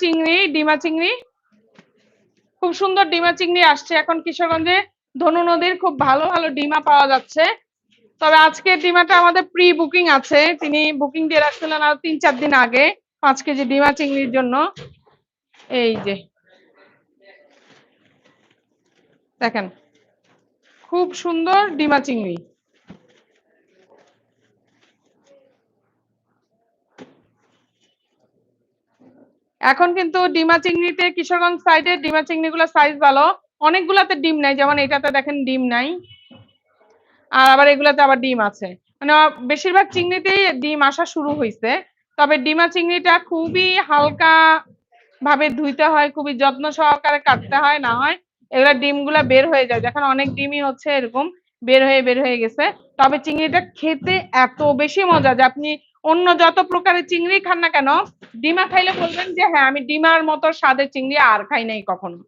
চিংড়ি, ডিমা চিংড়ি। খুব সুন্দর ডিমা চিংড়ি আসছে এখন কিশোরগঞ্জে। ধনু নদীর খুব ভালো ভালো ডিমা পাওয়া যাচ্ছে। তবে আজকের ডিমাটা আমাদের প্রি বুকিং আছে। তিনি বুকিং দিয়ে রাখছিলেন আর তিন চার দিন আগে পাঁচ কেজি ডিমা চিংড়ির জন্য। এই যে। দেখেন, খুব সুন্দর ডিমা চিংড়ি। এখন কিন্তু ডিমা চিংড়িতে কিশোরগঞ্জ সাইডে ডিমা চিংড়িগুলো সাইজ ভালো। অনেকগুলাতে ডিম নাই, যেমন এটাতে দেখেন ডিম নাই। আর আবার এগুলাতে আবার ডিম আছে। মানে বেশিরভাগ চিংড়িতেই ডিম আসা শুরু হয়েছে তবে ডিমা চিংড়িটা খুবই হালকা ভাবে ধুইতে হয়, খুবই যত্ন সহকারে কাটতে হয়, না হয় এগুলা ডিমগুলা বের হয়ে যায়। যখন অনেক ডিমই হচ্ছে এরকম, বের হয়ে বের হয়ে গেছে। তবে চিংড়িটা খেতে এত বেশি মজা যে আপনি অন্য যত প্রকারের চিংড়ি খান না কেন, ডিমা খাইলে বলবেন যে হ্যাঁ আমি ডিমার মতো স্বাদের চিংড়ি আর খাই নাই কখনো।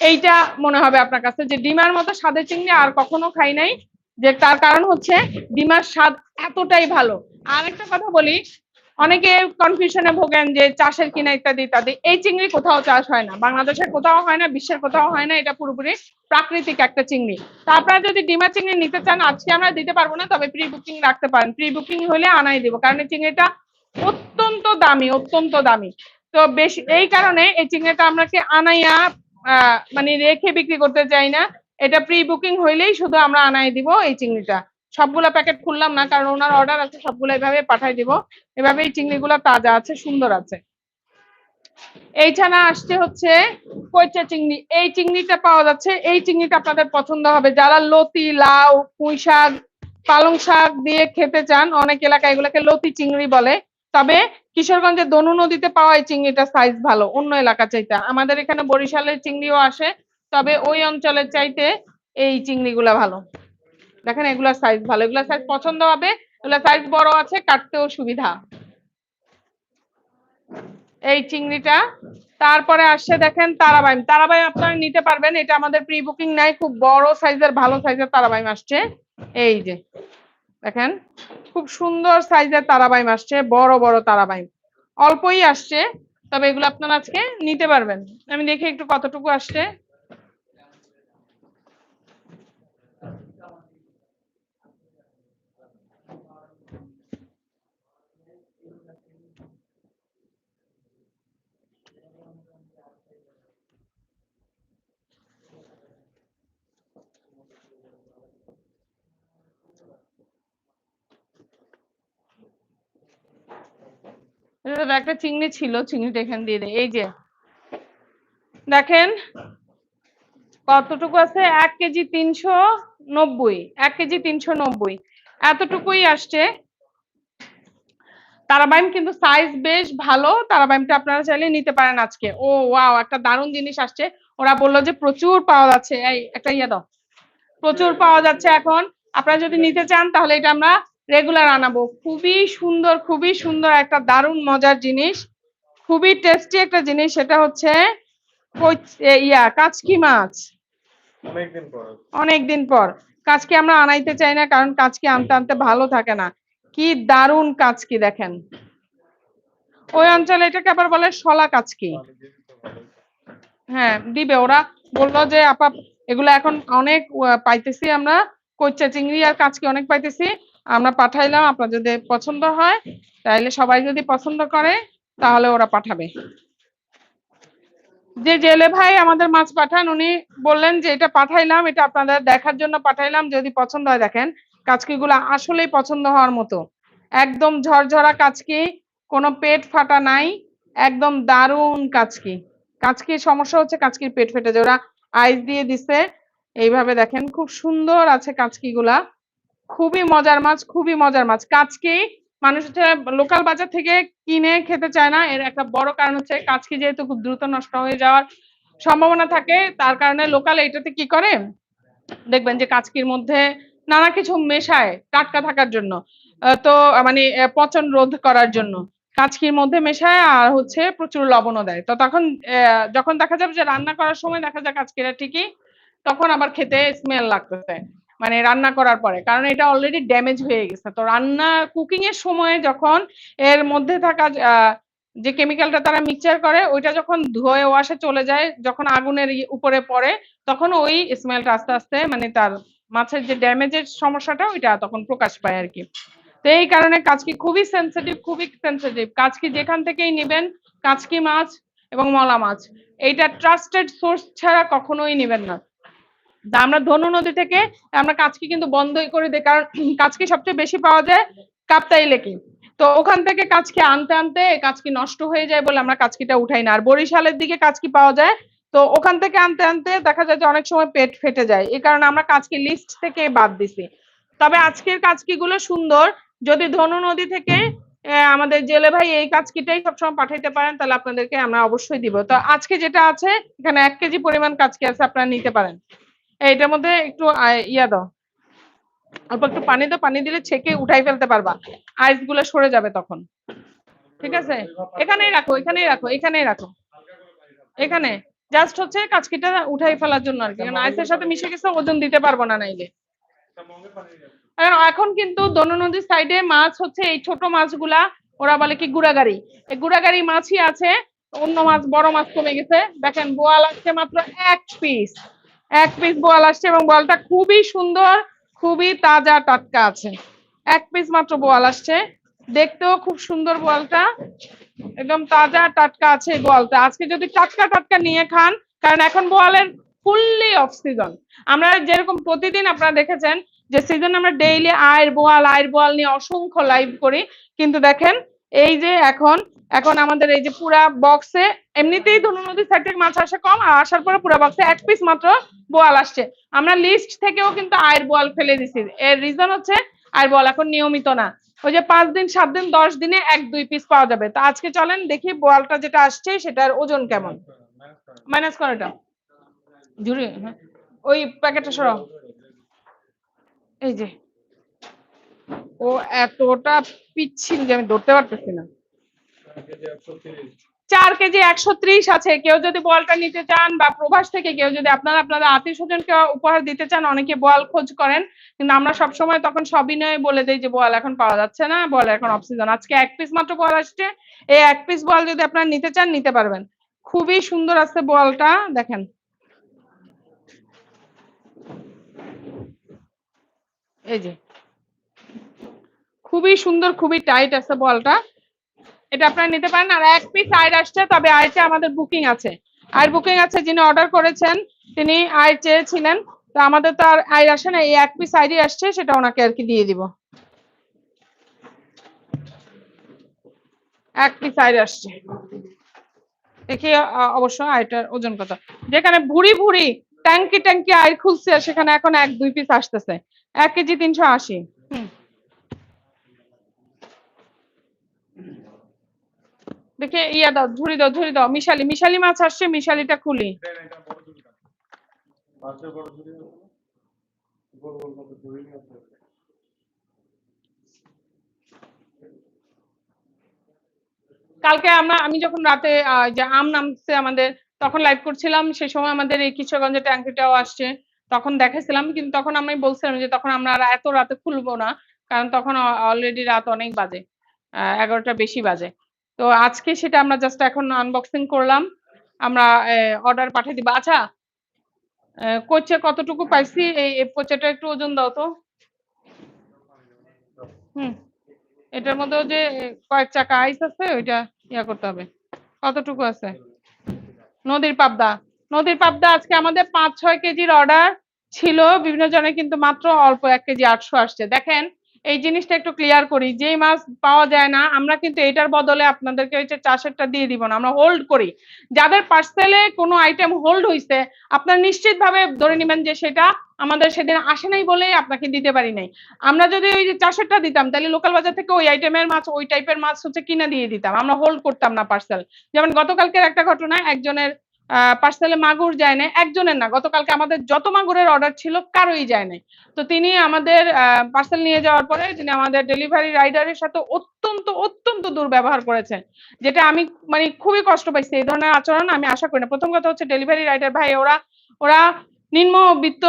এইটা মনে হবে আপনার কাছে যে, ডিমার মতো স্বাদের চিংড়ি আর কখনো খাই নাই, যে তার কারণ হচ্ছে ডিমার স্বাদ এতটাই ভালো। আর একটা কথা বলি অনেকে কনফিউশনে ভোগেন যে চাষের কিনা ইত্যাদি ইত্যাদি। এই চিংড়ি কোথাও চাষ হয় না। বাংলাদেশের কোথাও হয় না, বিশ্বের কোথাও হয় না, এটা পুরোপুরি প্রাকৃতিক একটা চিংড়ি। তা আপনারা যদি ডিমা চিংড়ি নিতে চান, আজকে আমরা দিতে পারব না, তবে প্রি বুকিং রাখতে পারেন। প্রি বুকিং হলে আনাই দিব, কারণ এই চিংড়িটা অত্যন্ত দামি অত্যন্ত দামি। তো বেশি, এই কারণে এই চিংড়িটা আমরাকে আনাইয়া মানে রেখে বিক্রি করতে চাই না। এটা প্রি বুকিং হইলেই শুধু আমরা আনাই দিব এই চিংড়িটা। সবগুলা প্যাকেট খুললাম না, কারণ ওনার অর্ডার আছে, সবগুলো এভাবে পাঠাই দিব। এভাবে এই চিংড়িগুলো তাজা আছে, সুন্দর আছে। এই ছানা আসছে হচ্ছে কইচা চিংড়ি। এই চিংড়িটা পাওয়া যাচ্ছে, এই চিংড়িটা আপনাদের পছন্দ হবে। যারা লতি, লাউ, পুঁই শাক, পালং শাক দিয়ে খেতে চান, অনেক এলাকায় এগুলোকে লতি চিংড়ি বলে। তবে কিশোরগঞ্জের দনু নদীতে পাওয়া এই চিংড়িটা সাইজ ভালো, অন্য এলাকা চাইতে। আমাদের এখানে বরিশালের চিংড়িও আসে, তবে ওই অঞ্চলের চাইতে এই চিংড়িগুলা ভালো। দেখেন এগুলার সাইজ ভালো এগুলার সাইজ পছন্দ হবে, এগুলা সাইজ বড় আছে, কাটতেও সুবিধা। এই চিংড়িটা, তারপরে আসছে দেখেন তারাবাইম। তারাবাইম আপনারা নিতে পারবেন, এটা আমাদের প্রি বুকিং নাই, খুব বড় সাইজের ভালো সাইজের তারাবাইম আসছে। এই যে, দেখেন, খুব সুন্দর সাইজের তারাবাইম আসছে, বড় বড় তারাবাইম। অল্পই আসছে, তবে এগুলো আপনারা আজকে নিতে পারবেন। আমি দেখি একটু কতটুকু আসছে। একটা চিংড়ি ছিল, চিংড়িটা এখানে দিয়ে দেয় এই যে, দেখেন কতটুকু আছে? এক কেজি তিনশো নব্বই, এক কেজি তিনশো নব্বই। এতটুকুই আসছে। তারাবাইম কিন্তু সাইজ বেশ ভালো। তারাবাইমটা আপনারা চাইলে নিতে পারেন আজকে। ও ওয়াও একটা দারুণ জিনিস আসছে। ওরা বলল যে প্রচুর পাওয়া যাচ্ছে। এই, একটা ইয়ে দাও। প্রচুর পাওয়া যাচ্ছে এখন। আপনারা যদি নিতে চান, তাহলে এটা আমরা রেগুলার আনাবো। খুবই সুন্দর খুবই সুন্দর একটা দারুণ মজার জিনিস। খুবই টেস্টি একটা জিনিস সেটা হচ্ছে ইয়া কাচকি মাছ। অনেকদিন পর। কাচকি আমরা আনাইতে চাই না কারণ কাচকি আনতে আনতে ভালো থাকে না। কি দারুণ কাচকি দেখেন। ওই অঞ্চলে এটাকে আবার বলে শলা কাচকি। হ্যাঁ দিবে। ওরা বলল যে আপা এগুলো এখন অনেক পাইতেছি আমরা। কচ্চা চিংড়ি আর কাচকি অনেক পাইতেছি। আমরা পাঠাইলাম, আপনার যদি পছন্দ হয় তাহলে সবাই যদি পছন্দ করে, তাহলে ওরা পাঠাবে। যে জেলে ভাই আমাদের মাছ পাঠান, উনি বললেন যে এটা পাঠাইলাম, এটা আপনাদের দেখার জন্য পাঠাইলাম, যদি পছন্দ হয় দেখেন, কাচকিগুলো আসলেই পছন্দ হওয়ার মতো। একদম ঝরঝরা কাচকি, কোনো পেট ফাটা নাই, একদম দারুণ কাচকি। কাচকির সমস্যা হচ্ছে কাচকির পেট ফেটে যায়, ওরা আইস দিয়ে দিছে। এইভাবে দেখেন, খুব সুন্দর আছে কাচকিগুলা। খুবই মজার মাছ, খুবই মজার মাছ। কাচকি মানুষ হচ্ছে লোকাল বাজার থেকে কিনে খেতে চায় না। এর একটা বড় কারণ হচ্ছে কাচকি যেহেতু খুব দ্রুত নষ্ট হয়ে যাওয়ার সম্ভাবনা থাকে, তার কারণে লোকাল এইটাতে কি করে? দেখবেন যে কাচকির মধ্যে নানা কিছু মেশায় টাটকা থাকার জন্য। তো মানে পচন রোধ করার জন্য। কাচকির মধ্যে মেশায় আর হচ্ছে প্রচুর লবণও দেয়। তো তখন যখন দেখা যাবে যে রান্না করার সময় দেখা যায় কাচকিরা ঠিকই, তখন আবার খেতে স্মেল লাগতেছে। মানে রান্না করার পরে। কারণ এটা অলরেডি ড্যামেজ হয়ে গেছে। তো রান্না কুকিং এর সময় যখন এর মধ্যে থাকা যে কেমিক্যালটা তারা মিক্সচার করে, ওইটা যখন ধোয়ে ওয়াশে চলে যায়, যখন আগুনের উপরে পড়ে, তখন ওই স্মেলটা আস্তে আস্তে মানে তার মাছের যে ড্যামেজের সমস্যাটা, ওইটা তখন প্রকাশ পায় আর কি তো এই কারণে কাজকি খুবই সেন্সিটিভ খুবই সেন্সিটিভ কাজকি যেখান থেকেই নেবেন কাজকি মাছ এবং মলা মাছ। এইটা ট্রাস্টেড সোর্স ছাড়া কখনোই নেবেন না। আমরা ধনু নদী থেকে আমরা কাজকি কিন্তু বন্ধই করে দিই, কারণ কাজকি সবচেয়ে বেশি পাওয়া যায় কাপ্তাই লেকে। তো ওখান থেকে কাজকি আনতে আনতে কাজকি নষ্ট হয়ে যায় বলে আমরা কাজকিটা উঠাই না। আর বরিশালের দিকে কাজকি পাওয়া যায়, তো ওখান থেকে আনতে আনতে দেখা যায় যে অনেক সময় পেট ফেটে যায়। এই কারণে আমরা কাজকি লিস্ট থেকে বাদ দিছি। তবে আজকের কাজকি গুলো সুন্দর। যদি ধনু নদী থেকে আমাদের জেলে ভাই এই কাজকিটাই সবসময় পাঠাইতে পারেন, তাহলে আপনাদেরকে আমরা অবশ্যই দিব। তো আজকে যেটা আছে, এখানে এক কেজি পরিমাণ কাজকি আছে, আপনারা নিতে পারেন। এইটার মধ্যে একটু ইয়া দাও। অল্প একটু পানি দাও, পানি দিলে ছেঁকে উঠাই ফেলতে পারবা। আইসগুলো সরে যাবে তখন। ঠিক আছে? এখানেই রাখো এখানেই রাখো এখানেই রাখো। এখানে। জাস্ট হচ্ছে কাজকিটা উঠাই ফেলার জন্য আর কি। কারণ আইসের সাথে মিশে গেছে, ওজন দিতে পারব না নাইলে। এখন কিন্তু দনু নদীর সাইডে মাছ হচ্ছে, এই ছোট মাছগুলা, ওরা বলে কি গুড়াগাড়ি। এই গুড়াগাড়ি মাছই আছে, অন্য মাছ, বড় মাছ কমে গেছে। দেখেন বোয়াল আসছে মাত্র এক পিস এক পিস বল আসছে এবং বোয়ালটা খুবই সুন্দর, খুবই তাজা টাটকা আছে। এক পিস মাত্র বল আসছে। দেখতেও খুব সুন্দর বলটা। একদম তাজা টাটকা আছে বলটা। আজকে যদি টাটকা টাটকা নিয়ে খান, কারণ এখন বোয়ালের ফুললি অফ সিজন আমরা যেরকম প্রতিদিন আপনারা দেখেছেন যে সিজন আমরা ডেইলি আয়ের বোয়াল আয়ের বোয়াল নিয়ে অসংখ্য লাইভ করি। কিন্তু দেখেন, এই যে এখন এখন আমাদের এই যে পুরা বক্সে এমনিতেই ধনু নদীর সাইড থেকে মাছ আসে কম, আর আসার পরে পুরা বক্সে এক পিস মাত্র বোয়াল আসছে। আমরা লিস্ট থেকেও কিন্তু আয়ের বোয়াল ফেলে দিছি। এর রিজন হচ্ছে আয়ের বোয়াল এখন নিয়মিত না। ওই যে পাঁচ দিন, সাত দিন, দশ দিনে এক, দুই পিস পাওয়া যাবে। তো আজকে চলেন, দেখি বোয়ালটা যেটা আসছে, সেটার ওজন কেমন? মাইনাস করো এটা। জুড়ে হ্যাঁ। ওই প্যাকেটটা সরাও। এই যে। ও এতটা পিচ্ছিল যে আমি ধরতে পারতেছি না। চার কেজি একশো ত্রিশ আছে। কেউ যদি বলটা নিতে চান বা প্রবাস থেকে কেউ যদি আপনারা আপনাদের আত্মীয় স্বজনকে উপহার দিতে চান, অনেকে বল খোঁজ করেন। কিন্তু আমরা সবসময় তখন সবিনয়ে বলে দিই যে বল এখন পাওয়া যাচ্ছে না, বল এখন অক্সিজেন আজকে এক পিস মাত্র বল আসছে। এই এক পিস বল যদি আপনারা নিতে চান, নিতে পারবেন। খুবই সুন্দর আছে বলটা, দেখেন। এই যে। খুবই সুন্দর, খুবই টাইট আছে বলটা। এটা আপনারা নিতে পারেন। আর এক পিস আয়ের আসছে, তবে আয়টা আমাদের বুকিং আছে। আয়ের বুকিং আছে যিনি অর্ডার করেছেন, তিনি আয় চেয়েছিলেন। তো আমাদের তো আর আয় আসে না, এই এক পিস আইডি আসছে, সেটা ওনাকে আর কি দিয়ে দিব। এক পিস আইড আসছে। দেখি অবশ্য আয়টার ওজন কত। যেখানে ভুড়ি ভুড়ি ট্যাঙ্কি ট্যাঙ্কি আয় খুলছে, সেখানে এখন এক, দুই পিস আসতেছে। এক কেজি তিনশো আশি হুম। দেখে ইয়া দাও, ঝুড়ি দাও ঝুড়ি দাও। মিশালি মিশালি মাছ আসছে, মিশালিটা খুলি। কালকে আমরা, আমি যখন রাতে যে আম নামছে আমাদের, তখন লাইভ করছিলাম সেই সময় আমাদের এই কিশোরগঞ্জের ট্যাঙ্কিটাও আসছে। তখন দেখাছিলাম কিন্তু তখন আমি বলছিলাম যে তখন আমরা এত রাতে খুলবো না, কারণ তখন অলরেডি রাত অনেক বাজে এগারোটা বেশি বাজে। তো আজকে সেটা আমরা জাস্ট এখন আনবক্সিং করলাম। আমরা অর্ডার পাঠিয়ে দিব। আচ্ছা কোচে কতটুকু পাইছি? এই কোচেটা একটু ওজন দাও তো। হুম, এটার মধ্যে যে কয়েক চাকা আইস আছে, ওইটা ইয়া করতে হবে। কতটুকু আছে? নদীর পাবদা। নদীর পাবদা আজকে আমাদের পাঁচ ছয় কেজির অর্ডার ছিল। বিভিন্ন জনের কিন্তু মাত্র অল্প এক কেজি আটশো আসছে। দেখেন এই জিনিসটা একটু ক্লিয়ার করি। যেই মাছ পাওয়া যায় না, আমরা কিন্তু এটার বদলে আপনাদেরকে হচ্ছে চাষেরটা দিয়ে দিব না, আমরা হোল্ড করি। যাদের পার্সেলে কোনো আইটেম হোল্ড হইছে, আপনার নিশ্চিত ভাবে ধরে নেবেন যে সেটা আমাদের সেদিন আসে নাই বলেই আপনাকে দিতে পারি নাই। আমরা যদি ওই যে চাষেরটা দিতাম, তাহলে লোকাল বাজার থেকে ওই আইটেমের মাছ, ওই টাইপের মাছ হচ্ছে কিনে দিয়ে দিতাম। আমরা হোল্ড করতাম না পার্সেল যেমন গতকালকের একটা ঘটনা, একজনের পার্সেলে মাগুর যায় নাই, একজনের না, গতকালকে আমাদের যত মাগুরের অর্ডার ছিল কারোই যায় নাই। তো তিনি আমাদের পার্সেল নিয়ে যাওয়ার পরে তিনি আমাদের ডেলিভারি রাইডারের সাথে অত্যন্ত অত্যন্ত দুর্ব্যবহার করেছেন, যেটা আমি মানে খুবই কষ্ট পাইছি। এই ধরনের আচরণ আমি আশা করি না। প্রথম কথা হচ্ছে ডেলিভারি রাইডার ভাই, ওরা ওরা নিম্নবিত্ত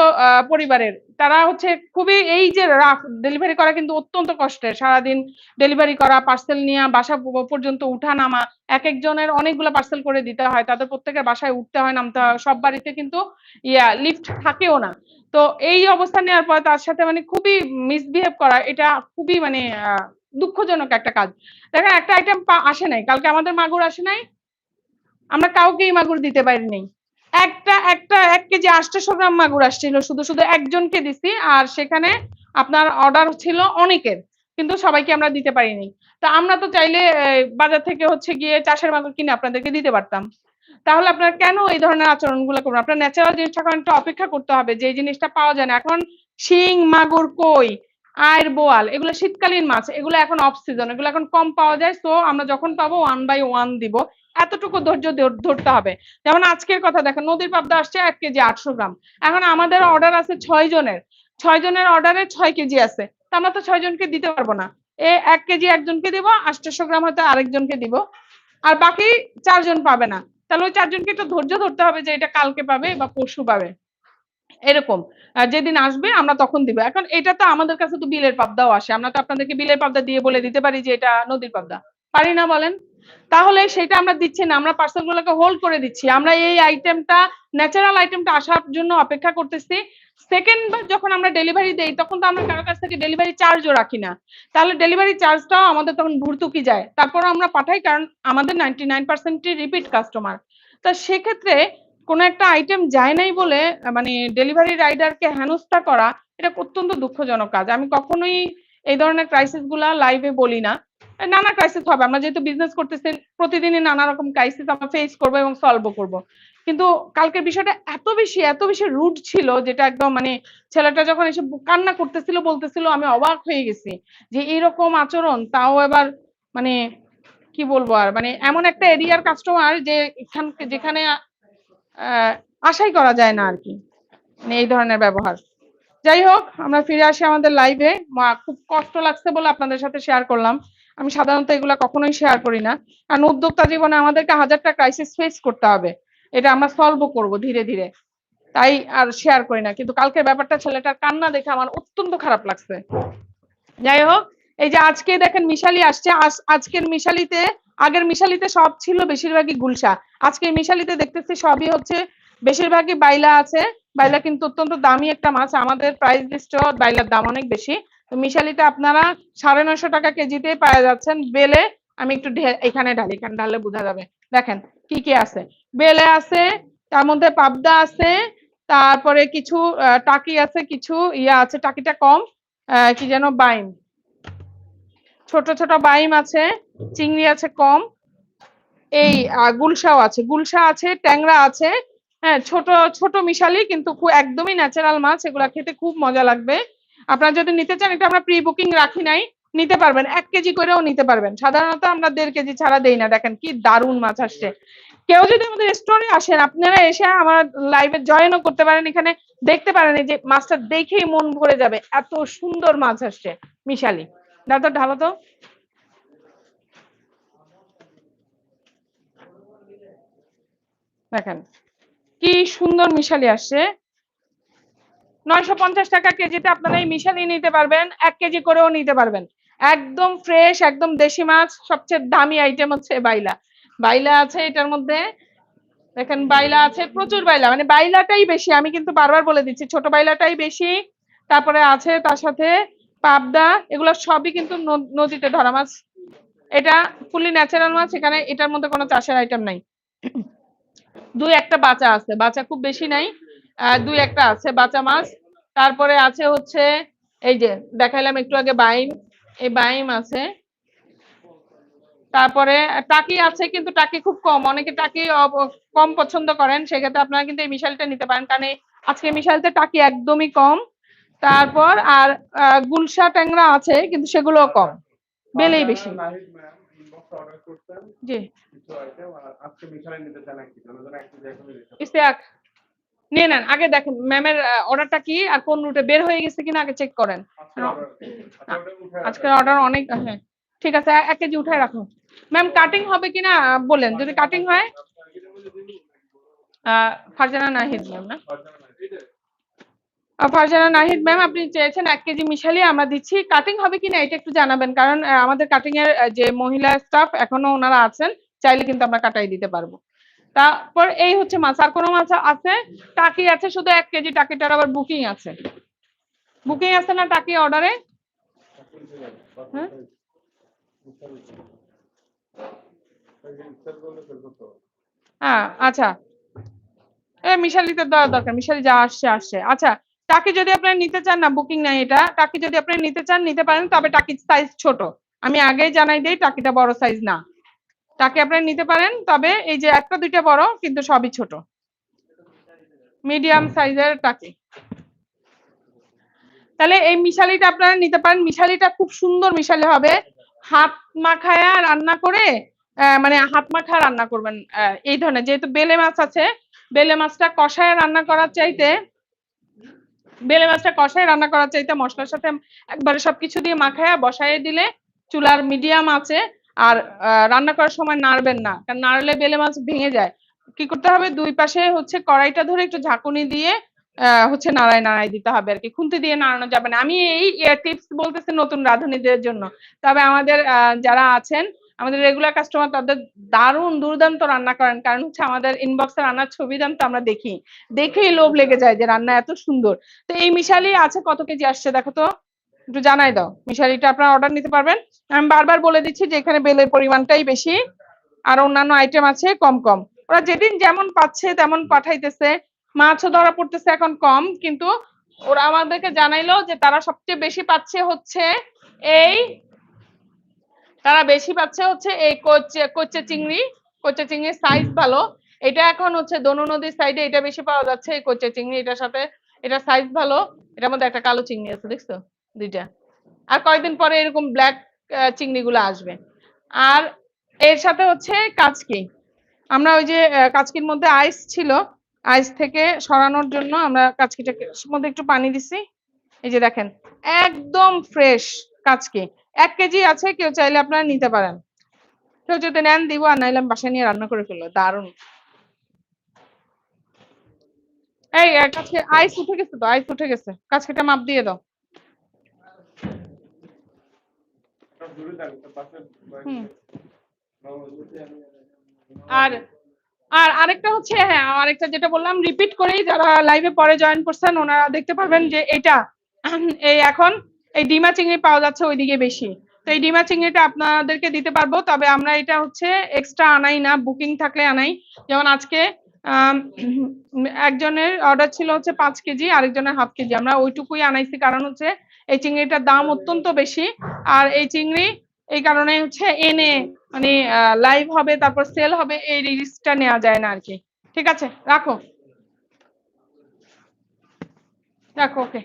পরিবারের। তারা হচ্ছে খুবই এই যে রাফ ডেলিভারি করা কিন্তু অত্যন্ত কষ্টের। সারাদিন ডেলিভারি করা পার্সেল নিয়ে বাসা পর্যন্ত উঠা নামা, এক একজনের অনেকগুলো পার্সেল করে দিতে হয়। তাদের প্রত্যেকের বাসায় উঠতে হয়, নামতে হয়। সব বাড়িতে কিন্তু, ইয়া লিফট থাকেও না। তো এই অবস্থা নেওয়ার পর তার সাথে মানে খুবই মিসবিহেভ করা, এটা খুবই মানে দুঃখজনক একটা কাজ। দেখেন, একটা আইটেম আসে নাই। কালকে আমাদের মাগুর আসে নাই। আমরা কাউকেই মাগুর দিতে পারি নাই একটা একটা, এক কেজি আটশো গ্রাম মাগুর আসছিল। শুধু শুধু একজনকে দিছি, আর সেখানে আপনার অর্ডার ছিল অনেকের, কিন্তু সবাইকে আমরা দিতে পারিনি। তা আমরা তো চাইলে বাজার থেকে হচ্ছে গিয়ে চাষের মাগুর কিনে আপনাদেরকে দিতে পারতাম। তাহলে আপনার কেন এই ধরনের আচরণগুলো করবেন? আপনার ন্যাচারাল জিনিসটা একটু অপেক্ষা করতে হবে যে জিনিসটা পাওয়া যায় না। এখন শিং, মাগুর, কই, আয়ের বোয়াল, এগুলো শীতকালীন মাছ, এগুলো এখন অফ সিজন এগুলো এখন কম পাওয়া যায়। তো আমরা যখন পাবো ওয়ান বাই ওয়ান দিব। এতটুকু ধৈর্য ধরতে হবে। যেমন আজকের কথা দেখেন নদীর পাবদা আসছে এক কেজি আটশো গ্রাম। এখন আমাদের অর্ডার আছে ছয় জনের। ছয় জনের অর্ডারে ছয় কেজি আছে। তা আমরা তো ছয় জনকে দিতে পারব না। এ এক কেজি একজনকে দিব, আটশো গ্রাম হয়তো আরেকজনকে দিব। আর বাকি চারজন পাবে না। তাহলে ওই চারজনকে একটু ধৈর্য ধরতে হবে যে এটা কালকে পাবে বা পরশু পাবে। এরকম। যেদিন আসবে, আমরা তখন দিব। এখন এটা তো আমাদের কাছে তো বিলের পাবদাও আসে। আমরা তো আপনাদেরকে বিলের পাবদা দিয়ে বলে দিতে পারি যে এটা নদীর পাবদা। পারি না বলেন? তাহলে সেটা আমরা দিচ্ছি না, আমরা পার্সেল গুলোকে হোল্ড করে দিচ্ছি। আমরা এই আইটেমটা ন্যাচারাল আইটেমটা আসার জন্য অপেক্ষা করতেছি। সেকেন্ড বার যখন আমরা ডেলিভারি দেই, তখন তো আমরা কারও কাছ থেকে ডেলিভারি চার্জও রাখি না। তাহলে ডেলিভারি চার্জটাও আমাদের তখন ভর্তুকি যায়। তারপর আমরা পাঠাই কারণ আমাদের নাইনটি নাইন পার্সেন্টই রিপিট কাস্টমার তা সেক্ষেত্রে কোনো একটা আইটেম যায় নাই বলে মানে ডেলিভারি রাইডারকে হেনস্থা করা, এটা অত্যন্ত দুঃখজনক কাজ। আমি কখনোই এই ধরনের ক্রাইসিসগুলা লাইভে বলি না। নানা ক্রাইসিস হবে। আমরা যেহেতু বিজনেস করতেছি, প্রতিদিনই নানা রকম ক্রাইসিস আমরা ফেস করব এবং সলভও করব। কিন্তু কালকের বিষয়টা এত বেশি এত বেশি রুড ছিল যেটা একদম মানে ছেলেটা যখন এসে কান্না করতেছিল, বলতেছিল, আমি অবাক হয়ে গেছি যে এরকম আচরণ, তাও এবার মানে কি বলব আর? মানে এমন একটা এরিয়ার কাস্টমার যে এখান, যেখানে আশাই করা যায় না আর কি। মানে এই ধরনের ব্যবহার। যাই হোক, আমরা ফিরে আসি আমাদের লাইভে খুব কষ্ট লাগছে বলে আপনাদের সাথে শেয়ার করলাম। আমি সাধারণত এগুলা কখনোই শেয়ার করি না। কারণ উদ্যোক্তা জীবনে আমাদেরকে হাজারটা ক্রাইসিস ফেস করতে হবে। এটা আমরা সলভও করব ধীরে ধীরে। তাই আর শেয়ার করি না। কিন্তু কালকের ব্যাপারটা ছেলেটার কান্না দেখে আমার অত্যন্ত খারাপ লাগছে। যাই হোক, এই যে আজকে দেখেন মিশালি আসছে। আজ- আজকের মিশালিতে, আগের মিশালিতে সব ছিল বেশিরভাগই গুলশা। আজকে মিশালিতে দেখতেছি সবই হচ্ছে বেশিরভাগই বাইলা আছে। বাইলা কিন্তু অত্যন্ত দামি একটা মাছ। আমাদের প্রাইস লিস্টে বাইলার দাম অনেক বেশি। তো মিশালিতে আপনারা সাড়ে নয়শো টাকা কেজিতে পাওয়া যাচ্ছেন। বেলে আমি একটু এখানে ঢালি এখানে ঢাললে বোঝা যাবে। দেখেন কি কি আছে। বেলে আছে, তার মধ্যে পাবদা আছে, তারপরে কিছু টাকি আছে, কিছু ইয়া আছে, টাকিটা কম কি যেন বাইম। ছোট ছোট বাইম আছে, চিংড়ি আছে কম, এই গুলশাও আছে। গুলশা আছে, ট্যাংরা আছে। হ্যাঁ ছোট ছোট মিশালি কিন্তু একদমই ন্যাচারাল মাছ, এগুলা খেতে খুব মজা লাগবে। আপনারা যদি নিতে চান এটা আমরা প্রি বুকিং রাখি নাই, নিতে পারবেন। এক কেজি করেও নিতে পারবেন। সাধারণত আমরা দেড় কেজি ছাড়া দেই না। দেখেন কি দারুণ মাছ আসছে। কেউ যদি আমাদের স্টোরে আসেন, আপনারা এসে আমার লাইভে জয়েনও করতে পারেন। এখানে দেখতে পারেন যে মাছটা দেখেই মন ভরে যাবে। এত সুন্দর মাছ আসছে। মিশালি। দাদা ঢালো তো। দেখেন, কি সুন্দর মিশালি আসছে। নয়শো পঞ্চাশ টাকা কেজিতে আপনারা এই মিশালি নিতে পারবেন, এক কেজি করেও নিতে পারবেন। একদম ফ্রেশ একদম দেশি মাছ, সবচেয়ে দামি আইটেম হচ্ছে বাইলা। বাইলা আছে এটার মধ্যে, দেখেন বাইলা আছে, প্রচুর বাইলা মানে বাইলাটাই বেশি, আমি কিন্তু বারবার বলে দিচ্ছি, ছোট বাইলাটাই বেশি, তারপরে আছে তার সাথে পাবদা, এগুলো সবই কিন্তু নদীতে ধরা মাছ। এটা ফুলি ন্যাচারাল মাছ, এখানে এটার মধ্যে কোনো চাষের আইটেম নাই। দুই একটা বাচ্চা আছে, বাচ্চা খুব বেশি নাই দুই একটা আছে বাঁচা মাছ। তারপরে আছে হচ্ছে এই যে দেখাইলাম একটু আগে বাইম। এই বাইম আছে। তারপরে টাকি আছে কিন্তু টাকি খুব কম। অনেকে টাকি কম পছন্দ করেন সেক্ষেত্রে আপনারা কিন্তু এই মিশালটা নিতে পারেন। কারণ আজকে মিশালতে টাকি একদমই কম। তারপর আর গুলশা ট্যাংরা আছে কিন্তু সেগুলোও কম। বেলেই বেশি। জি। নিয়ে নেন। আগে দেখেন ম্যামের অর্ডারটা কি আর কোন রুটে বের হয়ে গেছে কিনা আগে চেক করেন। আজকের অর্ডার অনেক হ্যাঁ ঠিক আছে এক- কেজি উঠায় রাখুন। ম্যাম কাটিং হবে কিনা বলেন যদি কাটিং হয়। ফারজানা নাহিদ ম্যাম না? ফারজানা নাহিদ ম্যাম আপনি চেয়েছেন এক কেজি মিশালি আমরা দিচ্ছি। কাটিং হবে কিনা এটা একটু জানাবেন কারণ আমাদের কাটিং এর যে মহিলা স্টাফ এখনও ওনারা আছেন চাইলে কিন্তু আমরা কাটাই দিতে পারব। তারপর এই হচ্ছে মাছ, আর কোনো মাছ আছে? টাকি আছে, শুধু এক কেজি টাকিটার আবার বুকিং আছে। বুকিং আছে না টাকি অর্ডারে হ্যাঁ? হ্যাঁ আচ্ছা। এ, মিশালিতে দেওয়া দরকার, মিশালি যা আসছে আসছে। আচ্ছা টাকি যদি আপনারা নিতে চান না, বুকিং নাই এটা, টাকি যদি আপনারা নিতে চান, নিতে পারেন, তবে টাকির সাইজ ছোট। আমি আগেই জানাই দিই, টাকিটা বড় সাইজ না। টাকি আপনারা নিতে পারেন, তবে এই যে একটা, দুইটা বড়, কিন্তু সবই ছোট। মিডিয়াম সাইজের টাকি। তাহলে এই মিশালিটা আপনারা নিতে পারেন। মিশালিটা খুব সুন্দর মিশালি হবে। হাত মাখায়া রান্না করে মানে হাত মাখা রান্না করবেন এই ধরনের। যেহেতু বেলে মাছ আছে, বেলে মাছটা কষায় রান্না করার চাইতে, বেলে মাছটা কষায় রান্না করার চাইতে মশলার সাথে একবারে সবকিছু দিয়ে মাখায়া বসায় দিলে চুলার মিডিয়াম আছে। আর রান্না করার সময় নাড়বেন না, কারণ নাড়লে বেলে মাছ ভেঙে যায়। কি করতে হবে? দুই পাশে হচ্ছে কড়াইটা ধরে একটু ঝাঁকুনি দিয়ে হচ্ছে নাড়ায় নাড়ায় দিতে হবে আর কি। খুন্তি দিয়ে নাড়ানো যাবে না। আমি এই টিপস বলতেছি নতুন রাঁধুনিদের জন্য। তবে আমাদের যারা আছেন, আমাদের রেগুলার কাস্টমার তাদের দারুণ দুর্দান্ত রান্না করেন। কারণ হচ্ছে আমাদের ইনবক্সে রান্নার ছবি দাম তো আমরা দেখি। দেখেই লোভ লেগে যায় যে রান্না এত সুন্দর। তো এই মিশালি আছে কত কেজি আসছে দেখো তো? একটু জানাই দাও মিশালিটা আপনারা অর্ডার নিতে পারবেন। আমি বারবার বলে দিচ্ছি যে এখানে বেলের পরিমাণটাই বেশি, আর অন্যান্য আইটেম আছে কম কম। ওরা যেদিন যেমন পাচ্ছে তেমন পাঠাইতেছে, মাছও ধরা পড়তেছে এখন কম, কিন্তু ওরা আমাদেরকে জানাইলো যে তারা সবচেয়ে বেশি পাচ্ছে হচ্ছে এই, তারা বেশি পাচ্ছে হচ্ছে এই কোচে কোচে চিংড়ি, কোচে চিংড়ির সাইজ ভালো। এটা এখন হচ্ছে দনু নদীর সাইডে এটা বেশি পাওয়া যাচ্ছে, এই কোচে চিংড়ি এটার সাথে, এটা সাইজ ভালো। এটার মধ্যে একটা কালো চিংড়ি আছে, দেখছ? দুইটা। আর কয়েকদিন পরে এরকম ব্ল্যাক চিংড়ি গুলো আসবে। আর এর সাথে হচ্ছে কাচকি। আমরা ওই যে কাচকির মধ্যে আইস ছিল আইস থেকে সরানোর জন্য আমরা কাচকিটাকে মধ্যে একটু পানি দিছি। এই যে দেখেন, একদম ফ্রেশ কাচকি। এক কেজি আছে, কেউ চাইলে আপনারা নিতে পারেন। কেউ যদি নেন, দিব, আর নাইলে আমি বাসায় নিয়ে রান্না করে ফেলল দারুণ। এই কাচকি আইস উঠে গেছে তো আইস উঠে গেছে। কাচকিটা মাপ দিয়ে দাও হুম। আর আর আরেকটা হচ্ছে হ্যাঁ আরেকটা যেটা বললাম রিপিট করেই যারা লাইভে পরে জয়েন করছেন, ওনারা দেখতে পারবেন যে এটা, এই এখন, এই ডিমা চিংড়ি পাওয়া যাচ্ছে ওইদিকে বেশি। তো এই ডিমা চিংড়িটা আপনাদেরকে দিতে পারব, তবে আমরা এটা হচ্ছে এক্সট্রা আনাই না বুকিং থাকলে আনাই। যেমন আজকে একজনের অর্ডার ছিল হচ্ছে পাঁচ কেজি, আরেকজনের হাফ কেজি। আমরা ওইটুকুই আনাইছি, কারণ হচ্ছে এই চিংড়িটার দাম অত্যন্ত বেশি। আর এই চিংড়ি এই কারণে হচ্ছে এনে মানে লাইভ হবে তারপর সেল হবে এই রিস্কটা নেওয়া যায় না আর কি ঠিক আছে? রাখো। রাখো ওকে